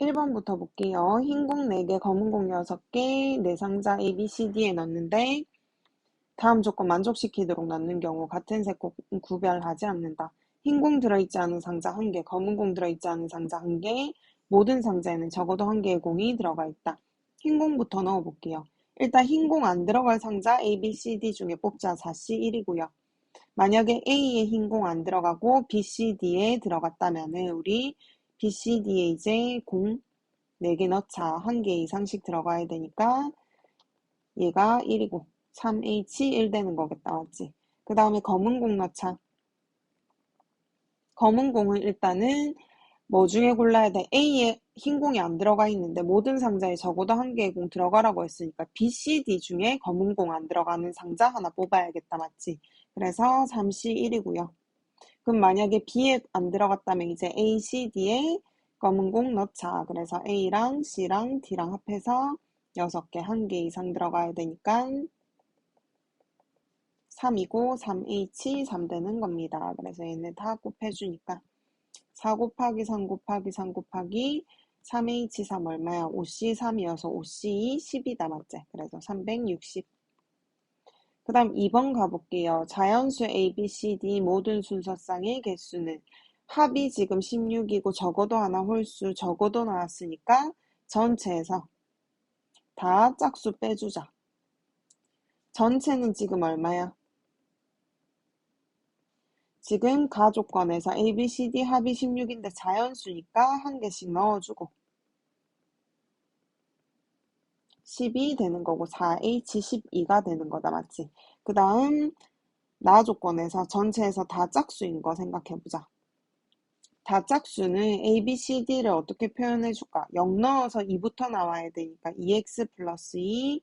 1번부터 볼게요. 흰 공 4개, 검은 공 6개, 네 상자 A, B, C, D에 넣는데 다음 조건 만족시키도록 넣는 경우 같은 색꼭 구별하지 않는다. 흰 공 들어있지 않은 상자 1개, 검은 공 들어있지 않은 상자 1개, 모든 상자에는 적어도 1개의 공이 들어가 있다. 흰 공부터 넣어볼게요. 일단 흰 공 안 들어갈 상자 A, B, C, D 중에 뽑자 4C 1이고요. 만약에 A에 흰 공 안 들어가고 B, C, D에 들어갔다면 은 우리 B, C, D에 이제 공 4개 넣자. 1개 이상씩 들어가야 되니까 얘가 1이고 3H 1 되는 거겠다. 맞지? 그 다음에 검은 공 넣자. 검은 공은 일단은 뭐 중에 골라야 돼? A에 흰 공이 안 들어가 있는데 모든 상자에 적어도 한 개의 공 들어가라고 했으니까 B, C, D 중에 검은 공 안 들어가는 상자 하나 뽑아야겠다. 맞지? 그래서 3C 1이고요. 그럼 만약에 B에 안 들어갔다면 이제 A, C, D에 검은 공 넣자. 그래서 A랑 C랑 D랑 합해서 6개, 1개 이상 들어가야 되니까 3이고 3H 3 되는 겁니다. 그래서 얘네 다 곱해주니까 4 곱하기 3 곱하기 3 곱하기 3H 3 얼마야? 5C 3이어서 5C 10이다 맞지? 그래서 360. 그 다음 2번 가볼게요. 자연수 A, B, C, D 모든 순서쌍의 개수는 합이 지금 16이고 적어도 하나 홀수 적어도 나왔으니까 전체에서 다 짝수 빼주자. 전체는 지금 얼마야? 지금 가족권에서 A, B, C, D 합이 16인데 자연수니까 한 개씩 넣어주고 10이 되는 거고 4H 12가 되는 거다 맞지? 그 다음 나 조건에서 전체에서 다 짝수인 거 생각해보자. 다 짝수는 A, B, C, D를 어떻게 표현해줄까? 0 넣어서 2부터 나와야 되니까 2X 플러스 2,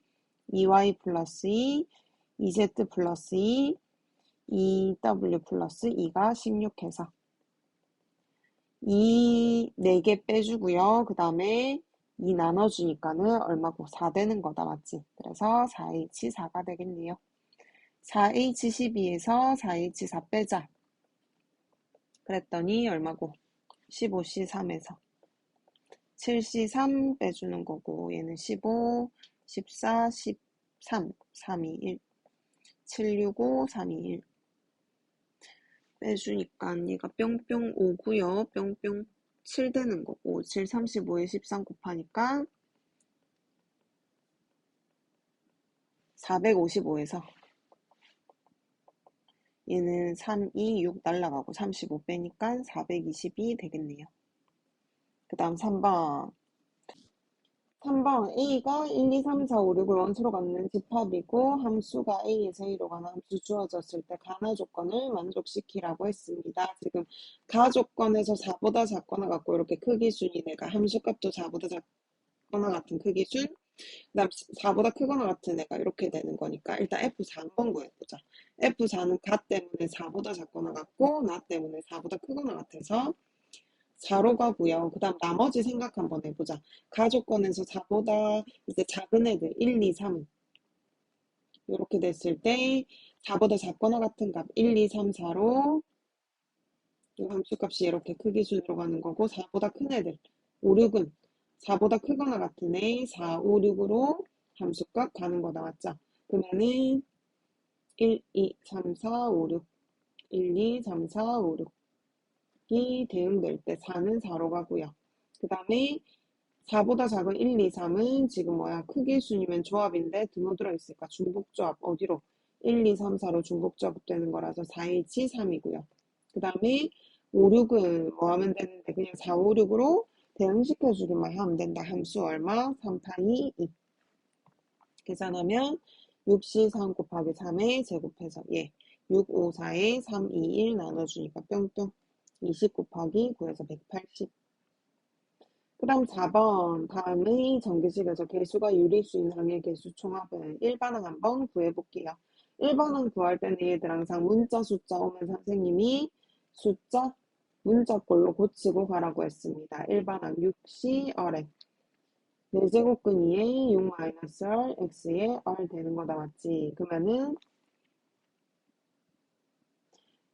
2Y 플러스 2, 2Z 플러스 2, 2W 플러스 2가 16해서 2 4개 빼주고요. 그 다음에 2 나눠주니까는 얼마고 4 되는 거다 맞지? 그래서 4H 4가 되겠네요. 4H 12에서 4H 4 빼자. 그랬더니 얼마고? 15C 3에서 7C 3 빼주는 거고 얘는 15, 14, 13, 3, 2, 1 765, 3, 2, 1 빼주니까 얘가 뿅뿅 5고요. 뿅뿅 7 되는 거고 7, 35에 13 곱하니까 455에서 얘는 3, 2, 6 날라가고 35 빼니까 422 되겠네요. 그 다음 3번 3번 A가 1, 2, 3, 4, 5, 6을 원수로 갖는 집합이고 함수가 A에서 A로 가는 함수 주어졌을 때 가나 조건을 만족시키라고 했습니다. 지금 가 조건에서 4보다 작거나 같고 이렇게 크기 순이 내가 함수값도 4보다 작거나 같은 크기 순그 다음 4보다 크거나 같은 애가 이렇게 되는 거니까 일단 F4 한번 구해보자. F4는 가 때문에 4보다 작거나 같고 나 때문에 4보다 크거나 같아서 4로 가고요. 그 다음 나머지 생각 한번 해보자. 가족권에서 4보다 이제 작은 애들 1, 2, 3 이렇게 됐을 때 4보다 작거나 같은 값 1, 2, 3, 4로 이 함수값이 이렇게 크기 순으로 가는 거고 4보다 큰 애들 5, 6은 4보다 크거나 같은 애 4, 5, 6으로 함수값 가는 거 나왔죠. 그러면은 1, 2, 3, 4, 5, 6 1, 2, 3, 4, 5, 6 이 대응될 때 4는 4로 가고요. 그 다음에 4보다 작은 1, 2, 3은 지금 뭐야 크기 순이면 조합인데 드모 들어있으니까 중복조합 어디로 1, 2, 3, 4로 중복조합 되는 거라서 4H 3이고요. 그 다음에 5, 6은 뭐 하면 되는데 그냥 4, 5, 6으로 대응시켜주기만 하면 된다. 함수 얼마? 3, 8, 2, 2. 계산하면 6C 3 곱하기 3에 제곱해서 예. 6, 5, 4에 3, 2, 1 나눠주니까 뿅뿅 20 곱하기 9에서 180. 그 다음 4번 다음의 전기식에서 개수가 유리수인 항의 개수 총합은 1반항 한번 구해볼게요. 1반항 구할 때는 얘들 항상 문자 숫자 오면 선생님이 숫자 문자꼴로 고치고 가라고 했습니다. 1반항 6C R에 4제곱근이에 6-R X에 R 되는 거다 맞지? 그러면은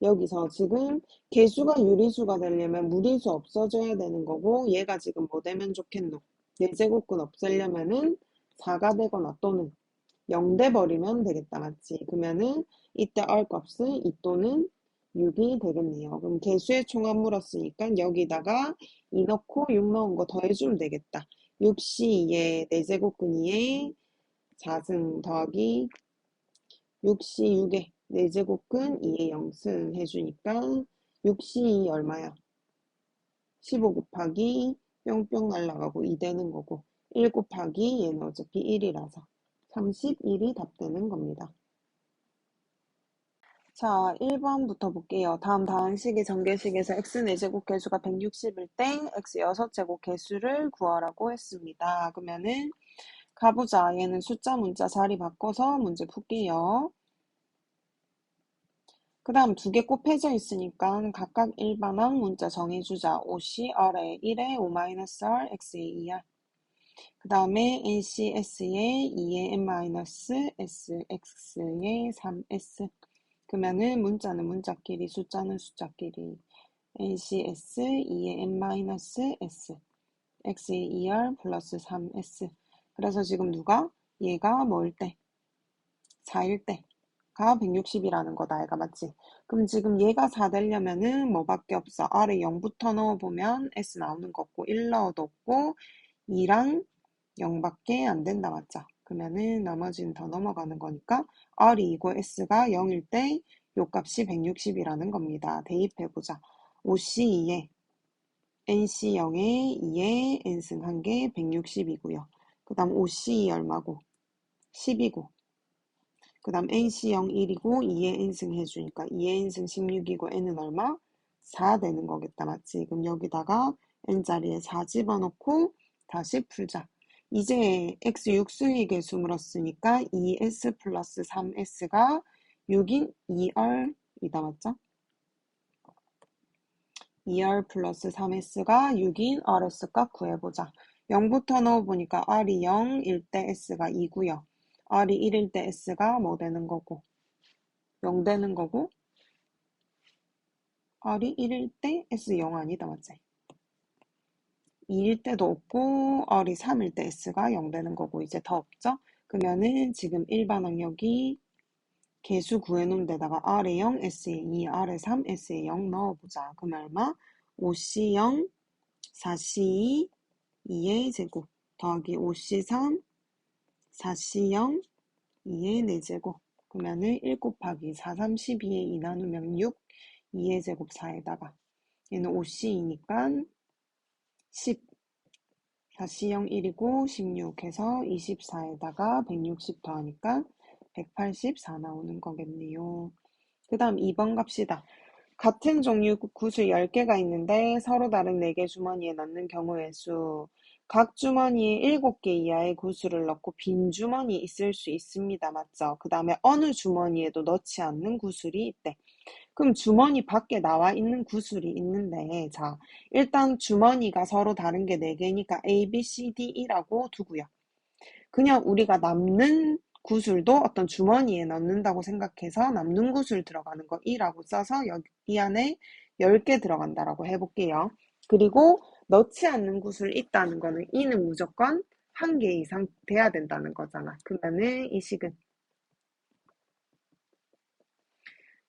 여기서 지금 개수가 유리수가 되려면 무리수 없어져야 되는 거고 얘가 지금 뭐 되면 좋겠노? 4제곱근 없애려면은 4가 되거나 또는 0 돼버리면 되겠다 맞지? 그러면은 이때 얼 값은 2 또는 6이 되겠네요. 그럼 개수의 총합 물었으니까 여기다가 2 넣고 6 넣은 거 더해주면 되겠다. 6시 2에 4제곱근 2에 4승 더하기 6시 6에 4제곱근 2의 0승 해주니까 6시 2 얼마야? 15 곱하기 뿅뿅 날라가고 2 되는 거고 1 곱하기 얘는 어차피 1이라서 31이 답되는 겁니다. 자, 1번부터 볼게요. 다음 다항식의 전개식에서 x 4제곱 개수가 160일 때 x 6제곱 개수를 구하라고 했습니다. 그러면은 가보자. 얘는 숫자 문자 자리 바꿔서 문제 풀게요. 그 다음 두 개 곱해져 있으니까 각각 일반항 문자 정해주자. 5C R에 1에 5-R, X에 2R. 그 다음에 NCS에 2에 N-S, X에 3S. 그러면은 문자는 문자끼리, 숫자는 숫자끼리. NCS 2에 N-S, X에 2R 플러스 3S. 그래서 지금 누가? 얘가 뭐일 때? 4일 때 가 160이라는 거다. 얘가 맞지? 그럼 지금 얘가 4 되려면은 뭐밖에 없어? R에 0부터 넣어보면 S 나오는 거고 1 넣어도 없고 2랑 0밖에 안 된다. 맞죠? 그러면은 나머지는 더 넘어가는 거니까 R이 2고 S가 0일 때 요 값이 160이라는 겁니다. 대입해보자. 5C 2에 NC 0에 2에 N승 1개 160이고요. 그 다음 OC 얼마고? 10이고. 그 다음 NC0 1이고 2에 N승 해주니까 2에 N승 16이고 N은 얼마? 4 되는 거겠다. 맞지? 그럼 여기다가 N자리에 4 집어넣고 다시 풀자. 이제 X 6수의 개수 물었으니까 2S 플러스 3S가 6인 2R이다. 맞죠? 2R 플러스 3S가 6인 RS 값 구해보자. 0부터 넣어보니까 R이 0일 때 S가 2고요. R이 1일 때 S가 뭐 되는 거고 0 되는 거고 R이 1일 때 S 0 아니다 맞지? 2일 때도 없고 R이 3일 때 S가 0 되는 거고 이제 더 없죠? 그러면은 지금 일반 항력이 개수 구해놓은 데다가 R에 0, S에 2, R에 3, S에 0 넣어보자. 그럼 얼마? 5C 0, 4C 2, 2의 제곱 더하기 5C3 4C0 2의 4제곱 그러면은 1 곱하기 4, 3, 12에 2 나누면 6 2의 제곱 4에다가 얘는 5C2니까 10 4C0 1이고 16 해서 24에다가 160 더하니까 184 나오는 거겠네요. 그 다음 2번 갑시다. 같은 종류 구슬 10개가 있는데 서로 다른 4개 주머니에 넣는 경우의 수. 각 주머니에 7개 이하의 구슬을 넣고 빈 주머니 있을 수 있습니다. 맞죠? 그 다음에 어느 주머니에도 넣지 않는 구슬이 있대. 그럼 주머니 밖에 나와 있는 구슬이 있는데 자 일단 주머니가 서로 다른 게 4개니까 A, B, C, D이라고 두고요. 그냥 우리가 남는 구슬도 어떤 주머니에 넣는다고 생각해서 남는 구슬 들어가는 거 2라고 써서 여기 이 안에 10개 들어간다라고 해볼게요. 그리고 넣지 않는 구슬 있다는 거는 이는 무조건 한 개 이상 돼야 된다는 거잖아. 그러면은 이 식은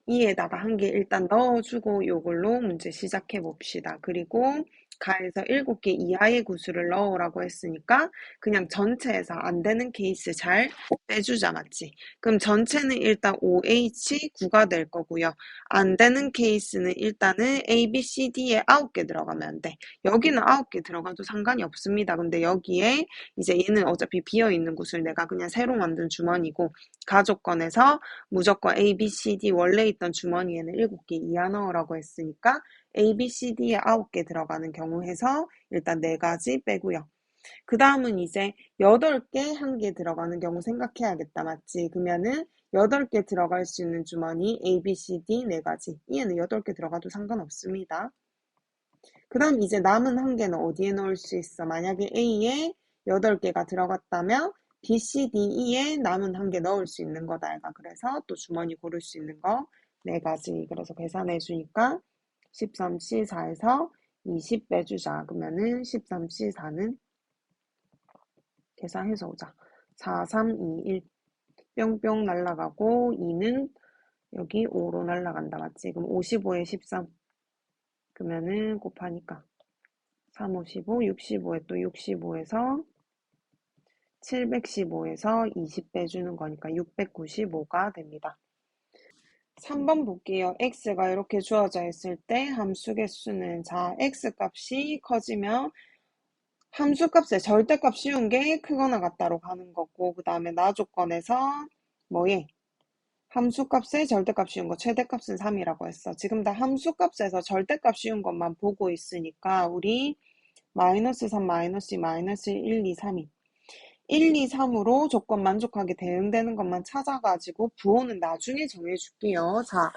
2에다가 한 개 일단 넣어주고 요걸로 문제 시작해 봅시다. 그리고 가에서 7개 이하의 구슬을 넣으라고 했으니까 그냥 전체에서 안 되는 케이스 잘 빼주자 맞지? 그럼 전체는 일단 OH 9가 될 거고요. 안 되는 케이스는 일단은 A, B, C, D에 9개 들어가면 안 돼. 여기는 9개 들어가도 상관이 없습니다. 근데 여기에 이제 얘는 어차피 비어있는 구슬 내가 그냥 새로 만든 주머니고 가족권에서 무조건 A, B, C, D 원래 있던 주머니에는 7개 이하 넣으라고 했으니까 A, B, C, D에 9개 들어가는 경우 해서 일단 4가지 빼고요. 그 다음은 이제 8개, 1개 들어가는 경우 생각해야겠다. 맞지? 그러면은 8개 들어갈 수 있는 주머니 A, B, C, D 4가지. 얘는 8개 들어가도 상관없습니다. 그 다음 이제 남은 한 개는 어디에 넣을 수 있어? 만약에 A에 8개가 들어갔다면 B, C, D, E에 남은 한 개 넣을 수 있는 거다. 그래서 또 주머니 고를 수 있는 거네 가지. 그래서 계산해 주니까 13C4에서 20 빼주자. 그러면은 13C4는 계산해서 오자. 4, 3, 2, 1 뿅뿅 날라가고 2는 여기 5로 날라간다. 맞지? 그럼 55에 13 그러면은 곱하니까 3, 55, 65에 또 65에서 715에서 20 빼주는 거니까 695가 됩니다. 3번 볼게요. x가 이렇게 주어져 있을 때 함수 개수는 자 x 값이 커지면 함수 값의 절대값 씌운 게 크거나 같다로 가는 거고 그 다음에 나 조건에서 뭐예? 함수 값의 절대값 씌운 거 최대값은 3이라고 했어. 지금 다 함수 값에서 절대값 씌운 것만 보고 있으니까 우리 마이너스 3, 마이너스 2, 마이너스 1, 2, 3이 1, 2, 3으로 조건 만족하게 대응되는 것만 찾아가지고 부호는 나중에 정해줄게요. 자,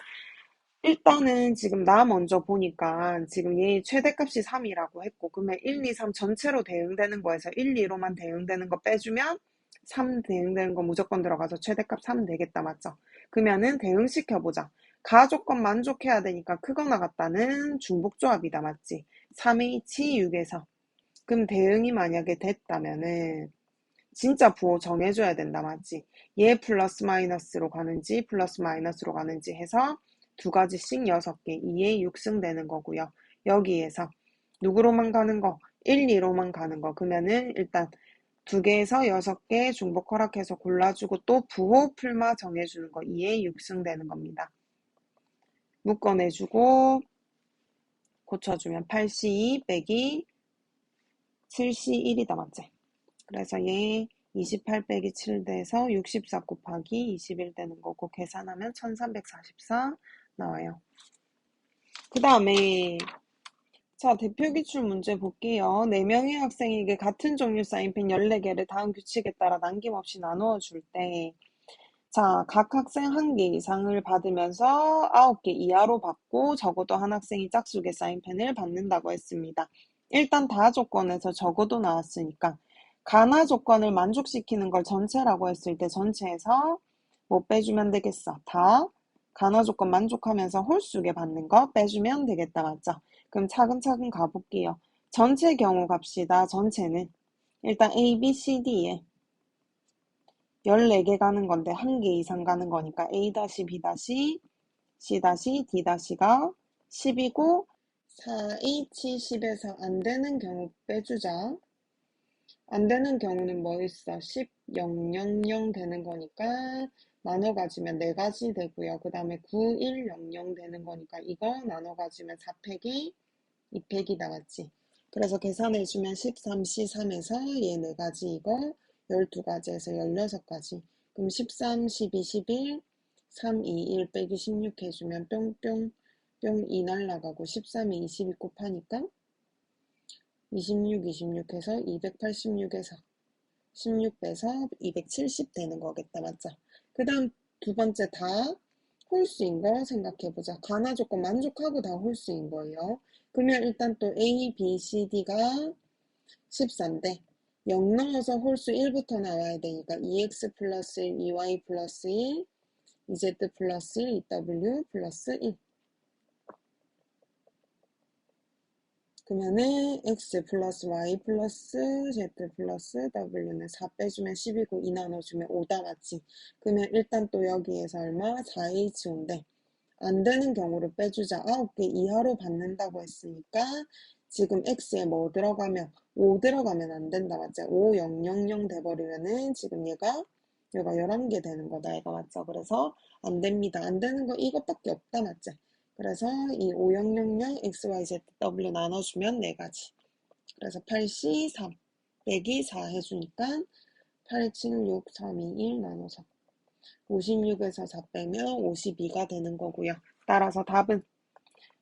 일단은 지금 나 먼저 보니까 지금 얘 최대값이 3이라고 했고 그러면 1, 2, 3 전체로 대응되는 거에서 1, 2로만 대응되는 거 빼주면 3 대응되는 거 무조건 들어가서 최대값 3 되겠다 맞죠? 그러면은 대응시켜보자. 가조건 만족해야 되니까 크거나 같다는 중복조합이다 맞지? 3H 6에서 그럼 대응이 만약에 됐다면은 진짜 부호 정해줘야 된다 맞지? 얘 플러스 마이너스로 가는지 플러스 마이너스로 가는지 해서 두 가지씩 6개 2에 6승 되는 거고요. 여기에서 누구로만 가는 거? 1, 2로만 가는 거. 그러면은 일단 두 개에서 여섯 개 중복 허락해서 골라주고 또 부호 풀마 정해주는 거 2에 6승 되는 겁니다. 묶어내주고 고쳐주면 8C2 빼기 7C1이다 맞지? 그래서 얘 28 빼기 7 돼서 64 곱하기 21 되는 거고 계산하면 1344 나와요. 그 다음에 자 대표 기출 문제 볼게요. 4명의 학생에게 같은 종류 사인펜 14개를 다음 규칙에 따라 남김없이 나누어 줄 때 자, 각 학생 한 개 이상을 받으면서 9개 이하로 받고 적어도 한 학생이 짝수의 사인펜을 받는다고 했습니다. 일단 다 조건에서 적어도 나왔으니까 가나 조건을 만족시키는 걸 전체라고 했을 때 전체에서 뭐 빼주면 되겠어? 다 가나 조건 만족하면서 홀수게 받는 거 빼주면 되겠다 맞죠? 그럼 차근차근 가볼게요. 전체 경우 갑시다. 전체는 일단 A, B, C, D에 14개 가는 건데 한개 이상 가는 거니까 A-, B-, C-, D-가 10이고 4H 10에서 안 되는 경우 빼주자. 안 되는 경우는 뭐 있어? 10, 0, 0, 0 되는 거니까 나눠 가지면 4가지 되고요. 그 다음에 9, 1, 0, 0 되는 거니까 이거 나눠 가지면 4팩이 2팩이 나왔지. 그래서 계산해 주면 13C 3에서 얘 4가지 이거 12가지에서 16가지. 그럼 13, 12, 11, 3, 2, 1 빼기 16 해주면 뿅뿅 뿅 2 날라가고 13에 22 곱하니까 26, 26 해서 286에서 16 빼서 270 되는 거겠다. 맞죠? 그 다음 두 번째 다 홀수인 거 생각해보자. 가나 조건 만족하고 다 홀수인 거예요. 그러면 일단 또 A, B, C, D가 14인데 0 넣어서 홀수 1부터 나와야 되니까 2x 플러스 1, 2y 플러스 1, 2z 플러스 1, 2w 플러스 1 그러면은 x 플러스 y 플러스 z 플러스 w는 4 빼주면 10이고 2 나눠주면 5다 맞지? 그러면 일단 또 여기에서 얼마? 4h인데 안 되는 경우를 빼주자. 9개 이하로 받는다고 했으니까 지금 x에 뭐 들어가면 5 들어가면 안 된다 맞지? 5, 0, 0, 0 돼버리면은 지금 얘가 얘가 11개 되는 거다 얘가 맞죠? 그래서 안 됩니다. 안 되는 거 이것밖에 없다 맞지? 그래서 이 5000 XYZW 나눠주면 4가지. 그래서 8C 3 빼기 4 해주니까 8, 7, 6, 3, 2, 1 나눠서 56에서 4 빼면 52가 되는 거고요. 따라서 답은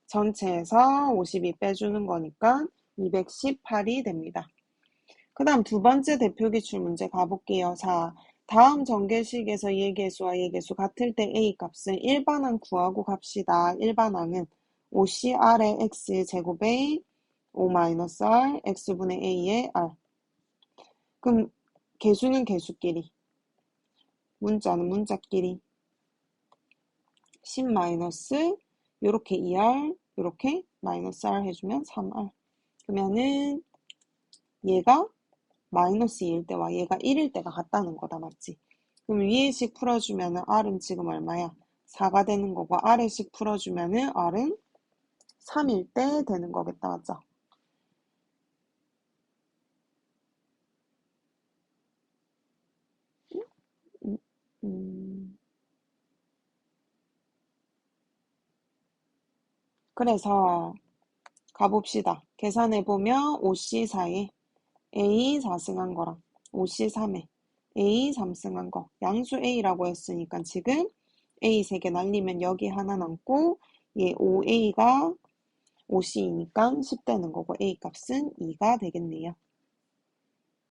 전체에서 52 빼주는 거니까 218이 됩니다. 그 다음 두 번째 대표 기출 문제 가볼게요. 자, 다음 전개식에서 예계수와 예계수 같을 때 a 값은 일반항 구하고 갑시다. 일반항은 5cr의 x 제곱의 5-r x분의 a의 r. 그럼 개수는 개수끼리 문자는 문자끼리. 10 마이너스 요렇게 2R 요렇게 마이너스 R 해주면 3R 그러면은 얘가 마이너스 2일 때와 얘가 1일 때가 같다는 거다 맞지? 그럼 위에 식 풀어주면은 R은 지금 얼마야? 4가 되는 거고 아래 식 풀어주면은 R은 3일 때 되는 거겠다 맞죠? 그래서 가봅시다. 계산해보면 5C 4에 A 4승한 거랑 5C 3에 A 3승한 거 양수 A라고 했으니까 지금 A 3개 날리면 여기 하나 남고 얘 5A가 5C이니까 10 되는 거고 A 값은 2가 되겠네요.